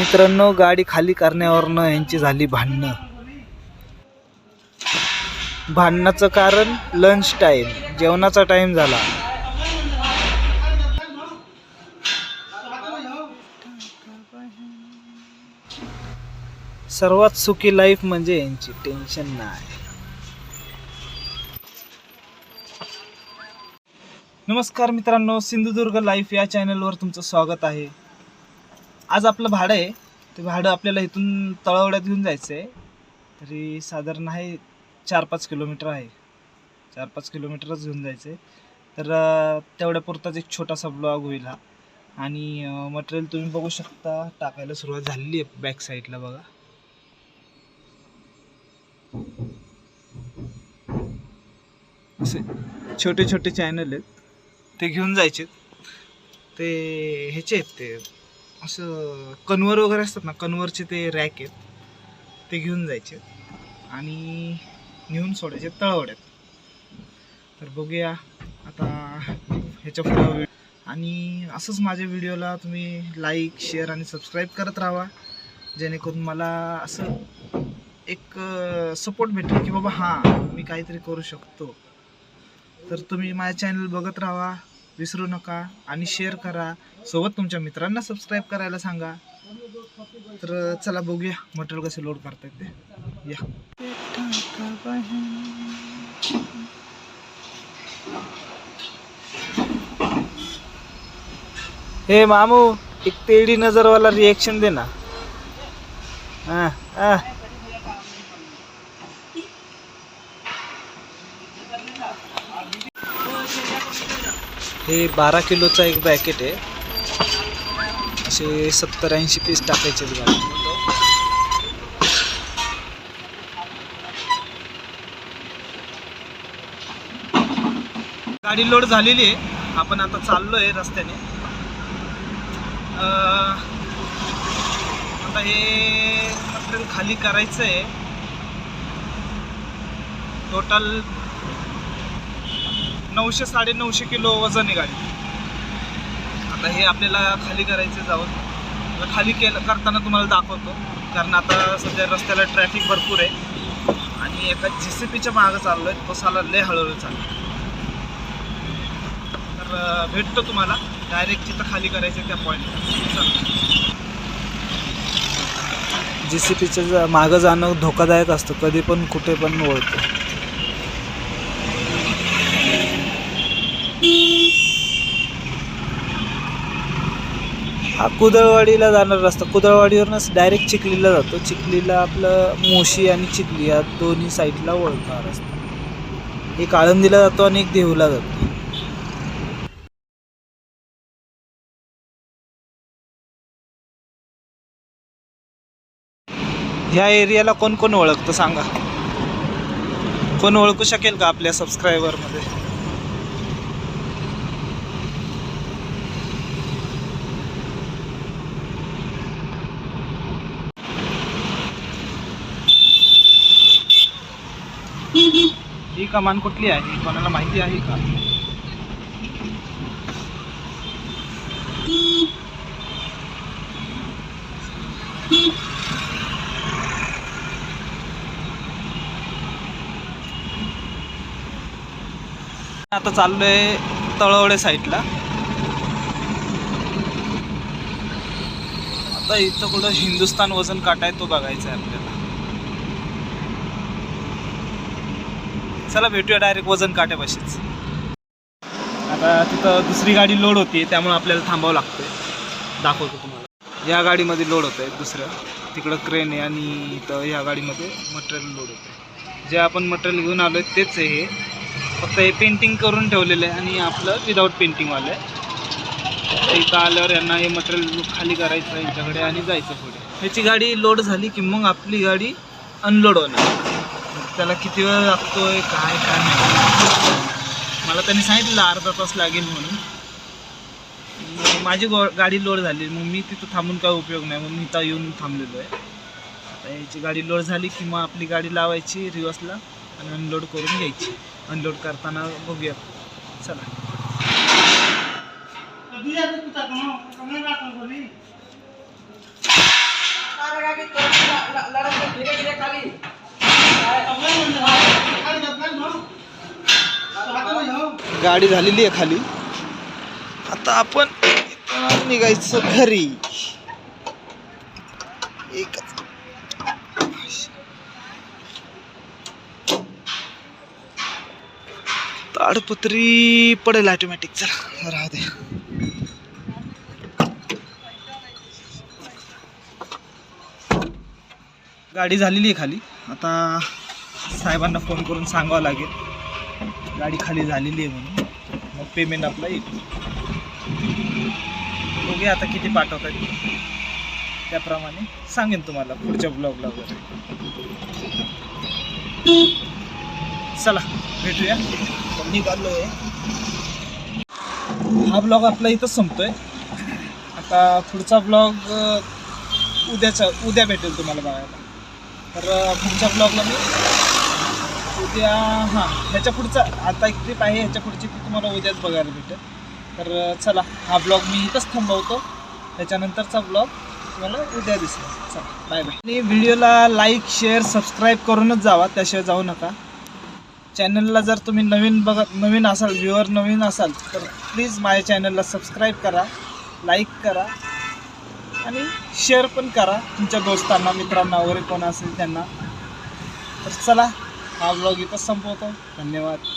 मित्रांनो गाडी खाली करण्यावरनं यांची झाली भांडणं. भांडणाचं कारण लंच टाईम जेवणाचा टाईम झाला. सर्वात सुखी लाईफ म्हणजे यांची टेन्शन नाही. नमस्कार मित्रांनो सिंधुदुर्ग लाईफ या चॅनलवर तुमचं स्वागत आहे. आज आपलं भाडं आहे. ते भाडं आपल्याला इथून तळावड्यात घेऊन जायचं आहे तरी साधारण आहे चार पाच किलोमीटर आहे. चार पाच किलोमीटरच घेऊन जायचं आहे तर तेवढ्यापुरताच एक छोटासा ब्लॉग होईल हा. आणि मटेरियल तुम्ही बघू शकता. टाकायला सुरुवात झालेली आहे बॅक साईडला बघा. असे छोटे छोटे चॅनल आहेत. ते घेऊन जायचे ते ह्याचे आहेत ते. असं कन्वर वगैरे असतात ना कन्वरचे ते रॅक आहेत ते घेऊन जायचे. आणि नेऊन सोडायचे तळवड्यात. तर बघूया आता ह्याच्या पुढे आणि असंच माझ्या व्हिडिओला तुम्ही लाईक शेअर आणि सबस्क्राईब करत राहा. जेणेकरून मला असं एक सपोर्ट भेटेल की बाबा हां मी काहीतरी करू शकतो. तर तुम्ही माझ्या चॅनल बघत राहा. विसरू नका आणि शेअर करा. सोबत तुमच्या मित्रांना सबस्क्राईब करायला सांगा. तर चला बघूया मटेरियल कसे लोड करता येते या. हे मामू एक तेडी नजरवाला रिएक्शन दे ना. आ, आ। हे बारा किलोचा एक बॅकेट आहे. असे सत्तर ऐंशी पीस टाकायचे गाडी लोड झालेली आहे. आपण आता चाललोय रस्त्याने. आता हे मटेरियल खाली करायचं आहे टोटल नऊशे साडे नऊशे किलो वजन आहे गाडी. आता हे आपल्याला खाली करायचं जाऊन. खाली केलं करताना तुम्हाला दाखवतो. कारण आता सध्या रस्त्याला ट्रॅफिक भरपूर आहे. आणि एका जी सी पीच्या मागं चाललो आहे तो साला लय हळूहळू चालला. तर भेटतो तुम्हाला. डायरेक्ट जिथं खाली करायचं त्या पॉईंटला जी सी पीचं मागं जाणं धोकादायक असतं. कधी पण कुठे पण वळतं. हा कुदळवाडीला जाणारा रस्ता. कुदळवाडीवरूनच डायरेक्ट चिखलीला जातो. चिखलीला आपलं मोशी आणि चिखली या दोन्ही साईडला वळतो रस्ता. एक आळंदीला जातो आणि एक देहूला जातो. ह्या एरियाला कोण कोण ओळखतं सांगा? कोण ओळखू शकेल का आपल्या सबस्क्रायबरमध्ये ही कमान कुठली आहे? कोणाला माहिती आहे का? आता चाललोय तळवडे साईडला. आता इथं कुठं हिंदुस्तान वजन काटा आहे तो बघायचा आहे आपल्याला. चला भेटूया डायरेक्ट वजन काट्यापाशीच. आता तिथं दुसरी गाडी लोड होती त्यामुळे आपल्याला थांबावं लागतंय. दाखवतो तुम्हाला. या गाडीमध्ये लोड होतं आहे दुसरं. तिकडं क्रेन आहे आणि इथं या गाडीमध्ये मटेरियल लोड होतं आहे जे आपण मटेरियल घेऊन आलो आहे तेच आहे हे. फक्त हे पेंटिंग करून ठेवलेलं आहे आणि आपलं विदाऊट पेंटिंगवालं आहे. इथं आल्यावर यांना हे मटेरियल खाली करायचं आहे यांच्याकडे आणि जायचं पुढे. ह्याची गाडी लोड झाली की मग आपली गाडी अनलोड होणार. त्याला किती वेळ लागतोय काय काय नाही मला त्यांनी सांगितलं अर्धा तास लागेल म्हणून. माझी गो गाडी लोड झाली. मग मी तिथं थांबून काय उपयोग नाही. मग मी इथं येऊन थांबलेलो आहे. आता याची गाडी लोड झाली की मग आपली गाडी लावायची रिवर्सला आणि अनलोड करून घ्यायची. अनलोड करताना बघूया. चला. गाडी झालेली आहे खाली. आता आपण निघायचं घरी. एक ताडपत्री पडेल ऑटोमॅटिक चला राहू दे. गाडी झालेली आहे खाली. आता साहेबांना फोन करून सांगावं लागेल. गाडी खाली झालेली आहे म्हणून. मग पेमेंट आपला येईल. बघूया आता किती पाठवतात त्याप्रमाणे सांगेन तुम्हाला पुढच्या ब्लॉगला वगैरे. चला भेटूया. निघालो आहे हा ब्लॉग आपला इथंच संपतोय. आता पुढचा ब्लॉग उद्याचा उद्या भेटेल तुम्हाला बघायला. तर पुढच्या ब्लॉगला मी उद्या हां ह्याच्या पुढचा आता एक ट्रिप आहे ह्याच्या पुढची ती तुम्हाला उद्याच बघायला भेटेल. तर चला हा ब्लॉग मी इथंच थांबवतो. त्याच्यानंतरचा ब्लॉग तुम्हाला उद्या दिसेल. चला बाय बाय आणि व्हिडिओला लाईक शेअर सबस्क्राईब करूनच जावा त्याशिवाय जाऊ नका. चॅनलला जर तुम्ही नवीन बघत नवीन असाल व्ह्युअर नवीन असाल तर प्लीज माझ्या चॅनलला सबस्क्राईब करा लाईक करा आणि शेअर पण करा तुमच्या दोस्तांना मित्रांना वगैरे कोण असेल त्यांना. तर चला हा ब्लॉग इथंच संपवतो. धन्यवाद.